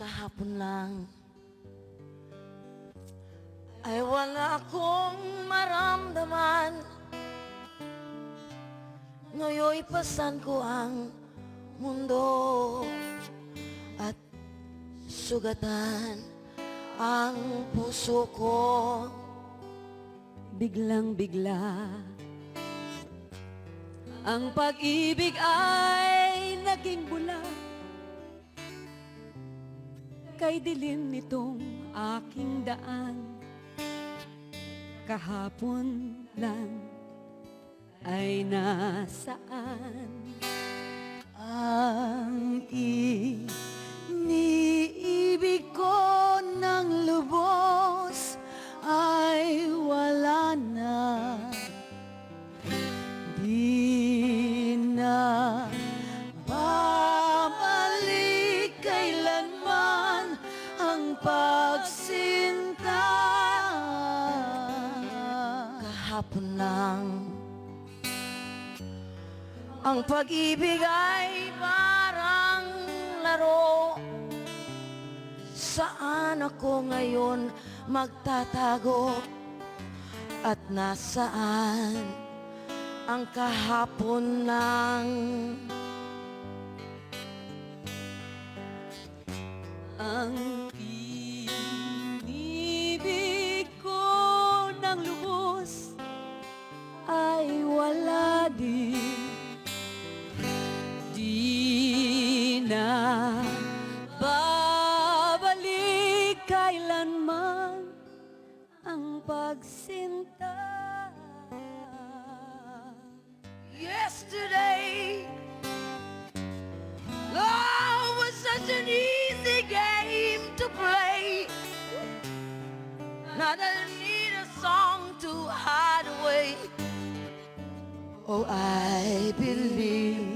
kahapon lang. Ay wala akong maramdaman. Ngayon'y pasan ko ang mundo at sugatan ang puso ko. Biglang bigla Ang pag-ibig ay Kay dilim nitong aking daan. Kahapon lang ay nasaan Kahapon lang. Ang pag-ibig ay parang laro. Saan ako ngayon magtatago? At nasaan ang kahapon lang? Ang babalik kailanman ang pagsinta. Yesterday Love was such an easy game to play. That I need a song to hide away. Oh, I believe